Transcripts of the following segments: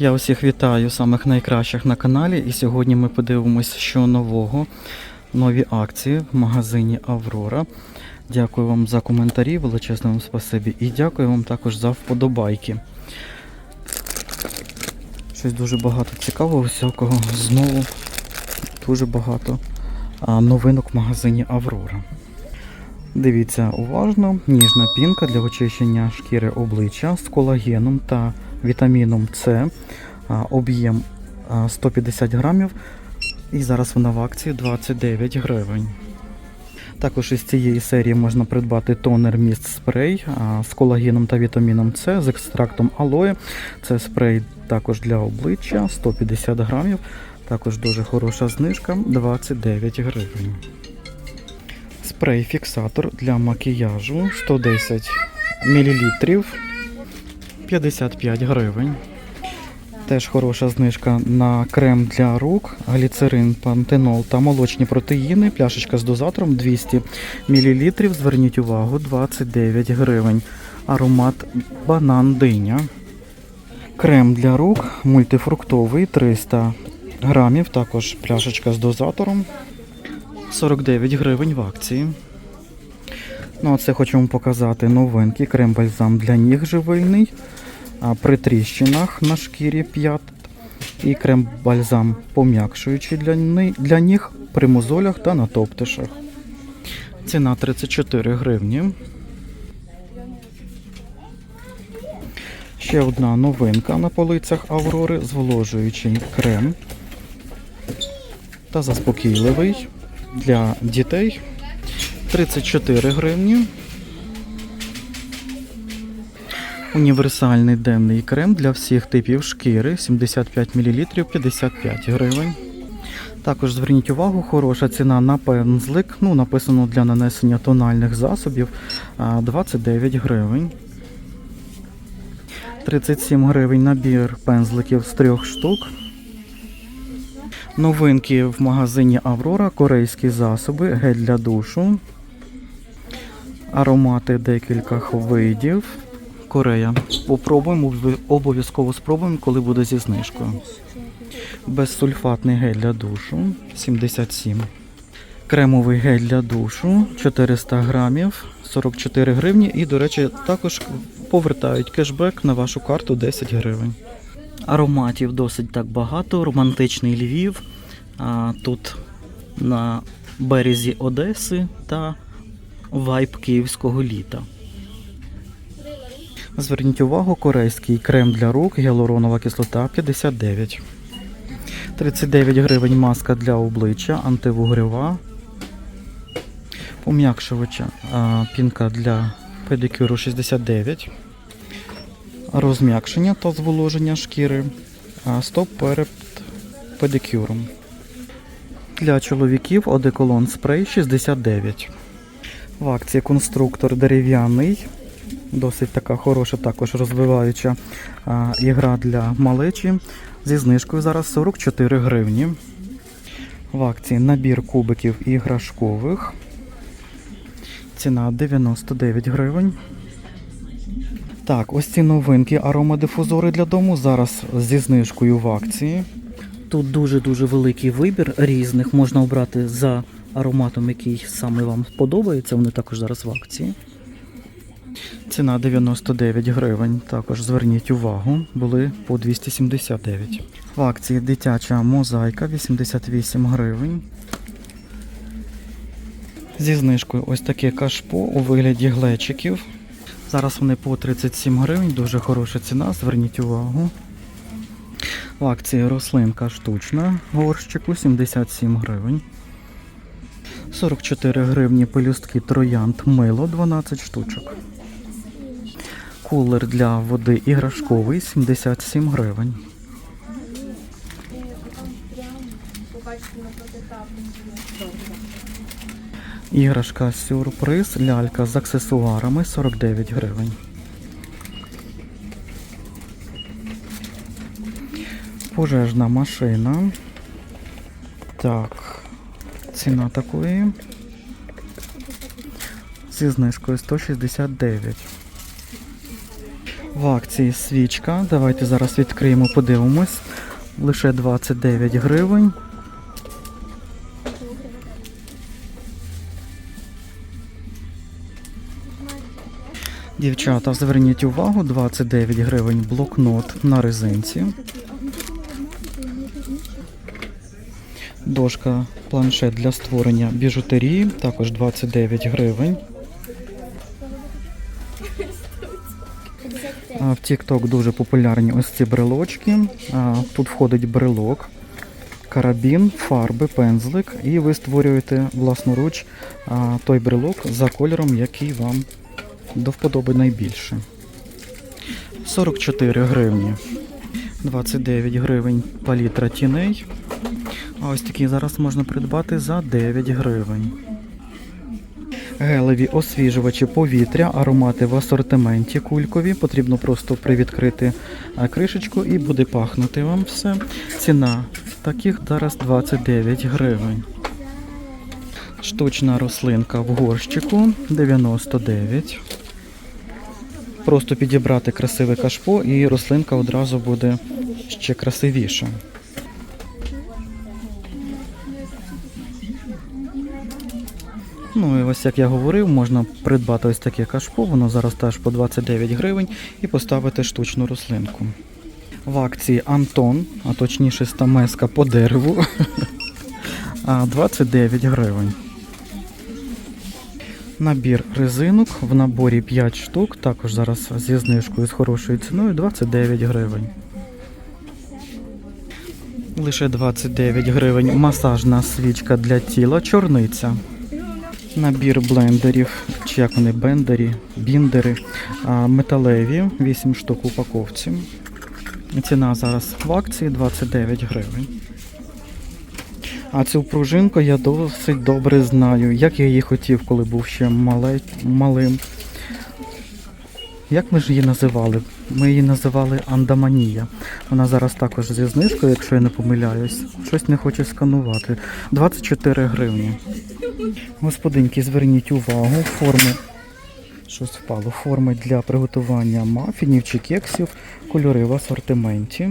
Я усіх вітаю самих найкращих на каналі. І сьогодні ми подивимось, що нового, нові акції в магазині Аврора. Дякую вам за коментарі, величезне вам спасибі. І дякую вам також за вподобайки. Щось дуже багато цікавого всякого. Знову дуже багато новинок в магазині Аврора. Дивіться уважно, ніжна пінка для очищення шкіри обличчя з колагеном та вітаміном С. Об'єм 150 грамів. І зараз вона в акції 29 гривень. Також із цієї серії можна придбати тонер міст спрей з колагеном та вітаміном С з екстрактом алоє. Це спрей також для обличчя 150 грамів. Також дуже хороша знижка 29 гривень. Спрей-фіксатор для макіяжу 110 мл 55 гривень. Теж хороша знижка на крем для рук, гліцерин, пантенол та молочні протеїни. Пляшечка з дозатором 200 мл. Зверніть увагу, 29 гривень. Аромат банан диня. Крем для рук мультифруктовий 300 грамів. Також пляшечка з дозатором 49 гривень в акції. Ну, а це хочу вам показати новинки. Крем-бальзам для ніг живильний. При тріщинах на шкірі п'ят. І крем-бальзам пом'якшуючий для, для ніг при мозолях та на топтишах. Ціна 34 гривні. Ще одна новинка на полицях Аврори зволожуючий крем та заспокійливий для дітей 34 гривні. Універсальний денний крем для всіх типів шкіри 75 мл 55 гривень. Також зверніть увагу, хороша ціна на пензлик. Ну, написано для нанесення тональних засобів 29 гривень. 37 гривень набір пензликів з трьох штук. Новинки в магазині Аврора, корейські засоби, гель для душу, аромати декілька видів. Корея. Попробуємо, обов'язково спробуємо, коли буде зі знижкою. Безсульфатний гель для душу 77. Кремовий гель для душу 400 грамів 44 гривні. І, до речі, також повертають кешбек на вашу карту 10 гривень. Ароматів досить так багато. Романтичний Львів. А, тут на березі Одеси та вайб київського літа. Зверніть увагу, корейський крем для рук, гіалуронова кислота 59. 39 гривень маска для обличчя, антивугрєва. Пом'якшувача пінка для педикюру 69. Розм'якшення та зволоження шкіри. Стоп перед педикюром. Для чоловіків одеколон спрей 69. В акції конструктор дерев'яний. Досить така хороша, також розвиваюча а, ігра для малечі. Зі знижкою зараз 44 гривні. В акції набір кубиків іграшкових. Ціна 99 гривень. Так, ось ці новинки аромадифузори для дому зараз зі знижкою в акції. Тут дуже-дуже великий вибір різних. Можна обрати за ароматом, який саме вам сподобається. Вони також зараз в акції. Ціна 99 гривень. Також зверніть увагу, були по 279. В акції дитяча мозаїка 88 гривень. Зі знижкою ось таке кашпо у вигляді глечиків. Зараз вони по 37 гривень, дуже хороша ціна, зверніть увагу. В акції рослинка штучна горщику 77 гривень. 44 гривні пелюстки троянд мило 12 штучок. Кулер для води іграшковий 77 гривень. Іграшка сюрприз, лялька з аксесуарами 49 гривень. Пожежна машина. Так, ціна такої. Зі знижкою 169. В акції свічка. Давайте зараз відкриємо, подивимось. Лише 29 гривень. Дівчата, зверніть увагу, 29 гривень блокнот на резинці. Дошка планшет для створення біжутерії, також 29 гривень. В TikTok дуже популярні ось ці брелочки. Тут входить брелок, карабін, фарби, пензлик, і ви створюєте власноруч той брелок за кольором, який вам до вподоби найбільше. 44 гривні. 29 гривень палітра тіней. А ось такі зараз можна придбати за 9 гривень. Гелеві освіжувачі повітря, аромати в асортименті кулькові. Потрібно просто привідкрити кришечку і буде пахнути вам все. Ціна таких зараз 29 гривень. Штучна рослинка в горщику 99. Просто підібрати красиве кашпо і рослинка одразу буде ще красивіша. Ну і ось як я говорив, можна придбати ось таке кашпо, воно зараз теж по 29 гривень, і поставити штучну рослинку. В акції Антон, а точніше стамеска по дереву, 29 гривень. Набір резинок в наборі 5 штук, також зараз зі знижкою з хорошою ціною 29 гривень. Лише 29 гривень масажна свічка для тіла, чорниця. Набір блендерів, чи як вони бендері, біндери, металеві, 8 штук у упаковці. Ціна зараз в акції 29 гривень. А цю пружинку я досить добре знаю, як я її хотів, коли був ще малим. Як ми ж її називали? Ми її називали Андаманія. Вона зараз також зі знижкою, якщо я не помиляюсь. Щось не хоче сканувати. 24 гривні. Господинки, зверніть увагу, форми. Щось впало. Форми для приготування мафінів чи кексів, кольори в асортименті.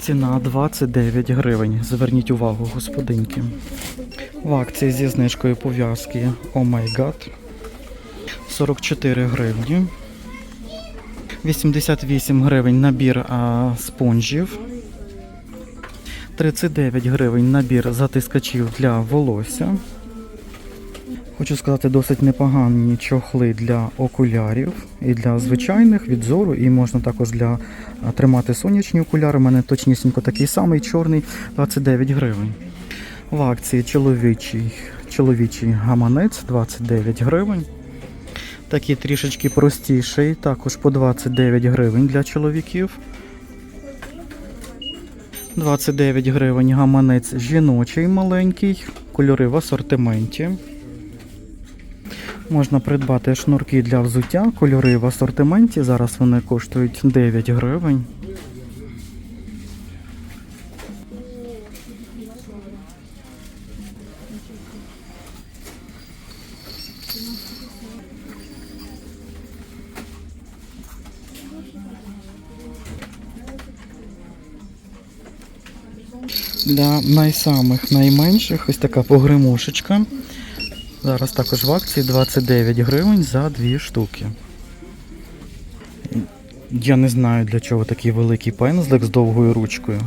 Ціна 29 гривень. Зверніть увагу, господинки. В акції зі знижкою пов'язки Oh My God 44 гривні. 88 гривень набір а, спонжів. 39 гривень набір затискачів для волосся. Хочу сказати, досить непогані чохли для окулярів і для звичайних від зору, і можна також для тримати сонячні окуляри. У мене точнісінько такий самий чорний 29 гривень. В акції чоловічий, чоловічий гаманець 29 гривень. Такий трішечки простіший, також по 29 гривень для чоловіків. 29 гривень гаманець жіночий маленький, кольори в асортименті. Можна придбати шнурки для взуття, кольори в асортименті. Зараз вони коштують 9 гривень. Для найсамих найменших ось така погремушечка. Зараз також в акції 29 гривень за дві штуки. Я не знаю для чого такий великий пензлик з довгою ручкою.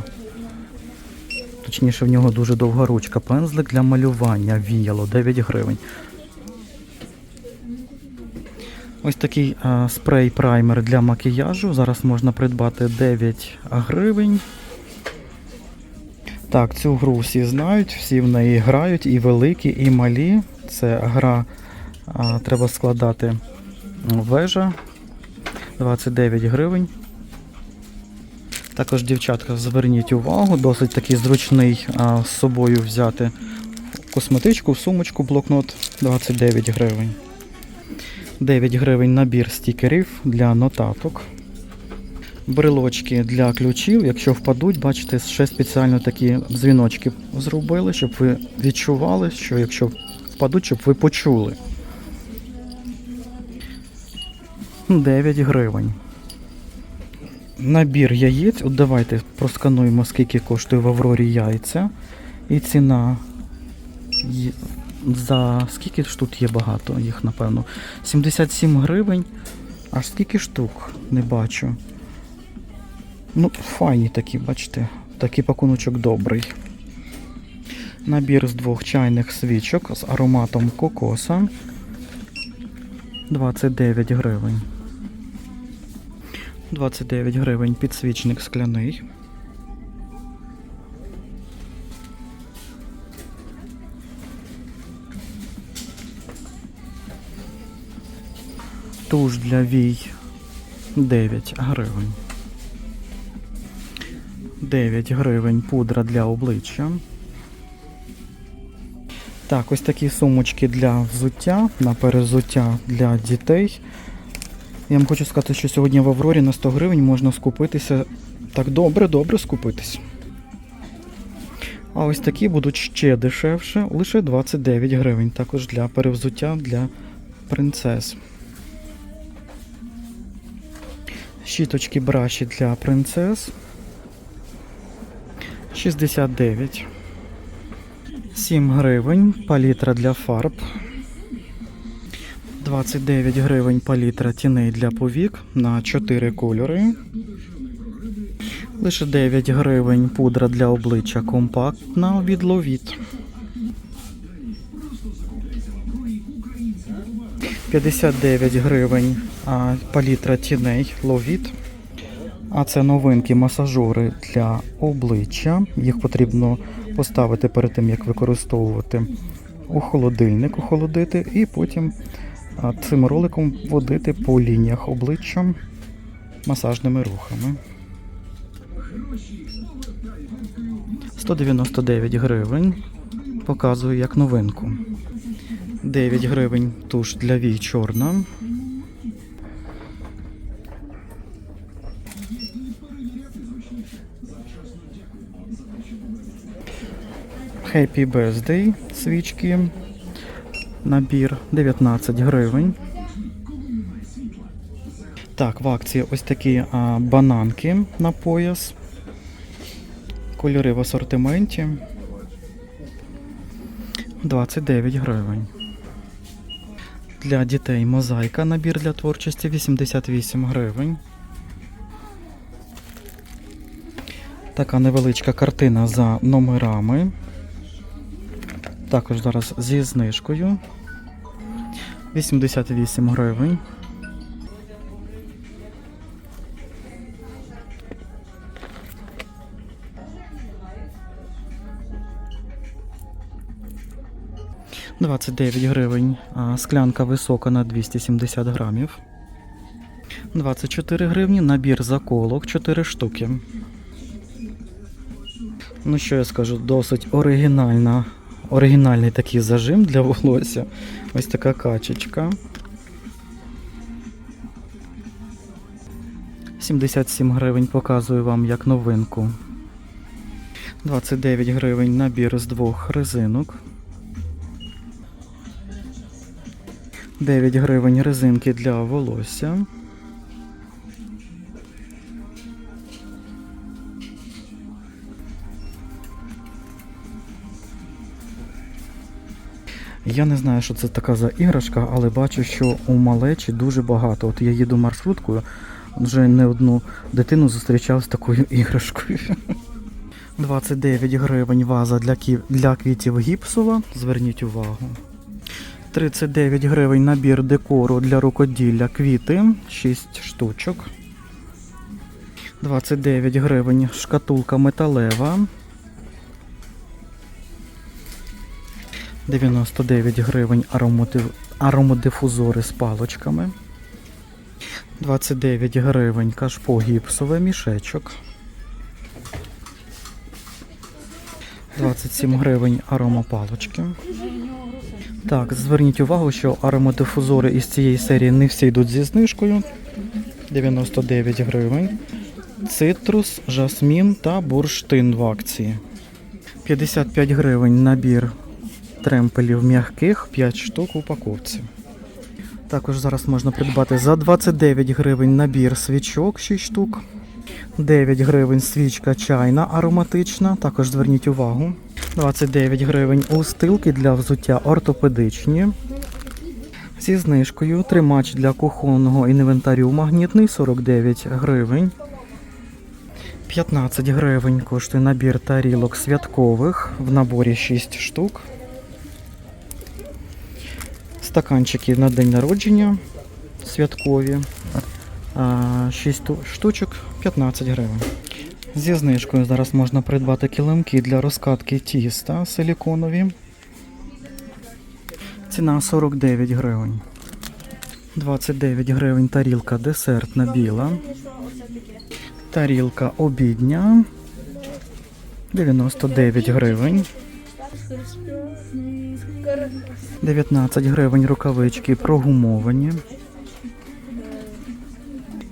Точніше, в нього дуже довга ручка. Пензлик для малювання віяло 9 гривень. Ось такий а, спрей-праймер для макіяжу. Зараз можна придбати 9 гривень. Так, цю гру всі знають, всі в неї грають, і великі, і малі. Це гра а, треба складати вежа 29 гривень. Також, дівчатка, зверніть увагу, досить такий зручний а, з собою взяти косметичку, сумочку, блокнот 29 гривень. 9 гривень набір стікерів для нотаток. Брелочки для ключів, якщо впадуть, бачите, ще спеціально такі дзвіночки зробили, щоб ви відчували, що якщо впадуть, щоб ви почули. 9 гривень. набір яєць. От давайте проскануємо, скільки коштує в Аврорі яйця. І ціна за скільки ж тут є багато їх, напевно. 77 гривень. Аж скільки штук не бачу. Ну, файні такі, бачите. Такий пакуночок добрий. Набір з двох чайних свічок з ароматом кокоса. 29 гривень. 29 гривень підсвічник скляний. Туш для вій 9 гривень. 9 гривень пудра для обличчя. Так, ось такі сумочки для взуття, на перезуття для дітей. Я вам хочу сказати, що сьогодні в Аврорі на 100 гривень можна скупитися. Так добре, добре скупитись. А ось такі будуть ще дешевше, лише 29 гривень. Також для перевзуття для принцес. Щіточки браші для принцес. 69. 7 гривень палітра для фарб. 29 гривень палітра тіней для повік на 4 кольори. Лише 9 гривень пудра для обличчя компактна від Ловіт. 59 гривень а, палітра тіней Ловіт. А це новинки масажори для обличчя. Їх потрібно поставити перед тим, як використовувати у холодильник, охолодити, і потім цим роликом водити по лініях обличчя масажними рухами. 199 гривень. Показую як новинку. 9 гривень туш для вій чорна. Happy Birthday свічки. Набір 19 гривень. Так, в акції ось такі а, бананки на пояс. Кольори в асортименті. 29 гривень. Для дітей мозаїка набір для творчості 88 гривень. Така невеличка картина за номерами. Також зараз зі знижкою. 88 гривень. – 29 гривень. А, Склянка висока на 270 грамів. 24 гривні. Набір заколок 4 штуки. Ну що я скажу, досить оригінальна, оригінальний такий зажим для волосся. Ось така качечка. 77 гривень показую вам як новинку. 29 гривень набір з двох резинок. 9 гривень резинки для волосся. Я не знаю, що це така за іграшка, але бачу, що у малечі дуже багато. От я їду маршруткою, вже не одну дитину зустрічав з такою іграшкою. 29 гривень ваза для, ків... для квітів гіпсова. Зверніть увагу. 39 гривень набір декору для рукоділля квіти. 6 штучок. 29 гривень шкатулка металева. 99 гривень аромодифузори з палочками. 29 гривень кашпо гіпсове мішечок. 27 гривень аромапалочки. Так, зверніть увагу, що аромадифузори із цієї серії не всі йдуть зі знижкою. 99 гривень. Цитрус, жасмін та бурштин в акції. 55 гривень набір тремпелів м'яких 5 штук в упаковці. Також зараз можна придбати за 29 гривень набір свічок 6 штук. 9 гривень свічка чайна ароматична, також зверніть увагу. 29 гривень устилки для взуття ортопедичні. Зі знижкою тримач для кухонного інвентарю магнітний 49 гривень. 15 гривень коштує набір тарілок святкових в наборі 6 штук. Стаканчики на день народження святкові. 6 штучок 15 гривень. Зі знижкою зараз можна придбати килимки для розкатки тіста силіконові. Ціна 49 гривень. 29 гривень тарілка десертна біла. Тарілка обідня. 99 гривень. 19 гривень рукавички прогумовані.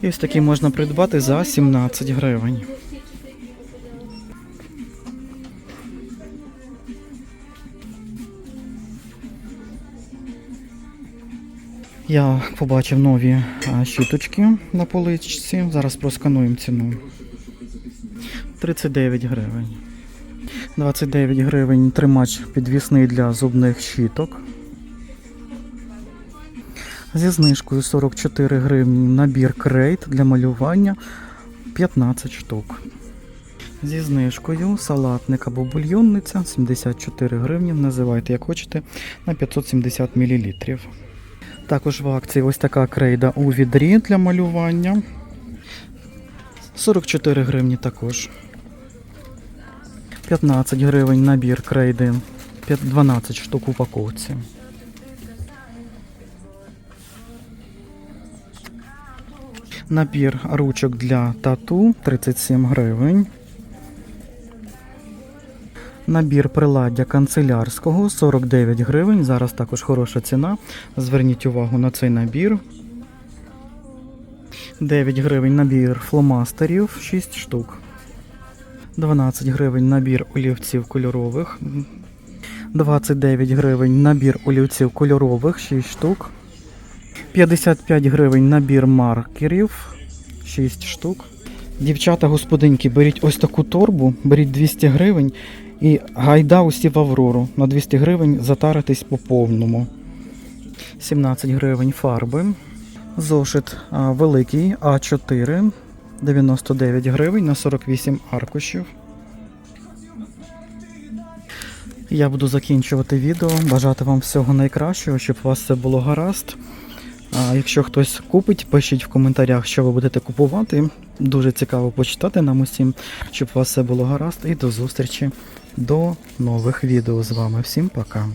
І ось такі можна придбати за 17 гривень. Я побачив нові щіточки на поличці. Зараз проскануємо ціну. 39 гривень. 29 гривень тримач підвісний для зубних щіток. Зі знижкою 44 гривні набір крейт для малювання 15 штук. Зі знижкою салатник або бульйонниця 74 гривні. Називайте як хочете на 570 мл. Також в акції ось така крейда у відрі для малювання. 44 гривні також. 15 гривень набір крейди. 12 штук в упаковці. Набір ручок для тату 37 гривень. Набір приладдя канцелярського 49 гривень. Зараз також хороша ціна. Зверніть увагу на цей набір. 9 гривень набір фломастерів 6 штук. 12 гривень набір олівців кольорових. 29 гривень набір олівців кольорових 6 штук. 55 гривень набір маркерів 6 штук. Дівчата, господинки, беріть ось таку торбу, беріть 200 гривень і гайда усі в Аврору. На 200 гривень затаритись по повному. 17 гривень фарби. Зошит великий А4. 99 гривень на 48 аркушів. Я буду закінчувати відео. Бажати вам всього найкращого, щоб у вас все було гаразд. А якщо хтось купить, пишіть в коментарях, що ви будете купувати. Дуже цікаво почитати нам усім, щоб у вас все було гаразд. І до зустрічі до нових відео з вами. Всім пока.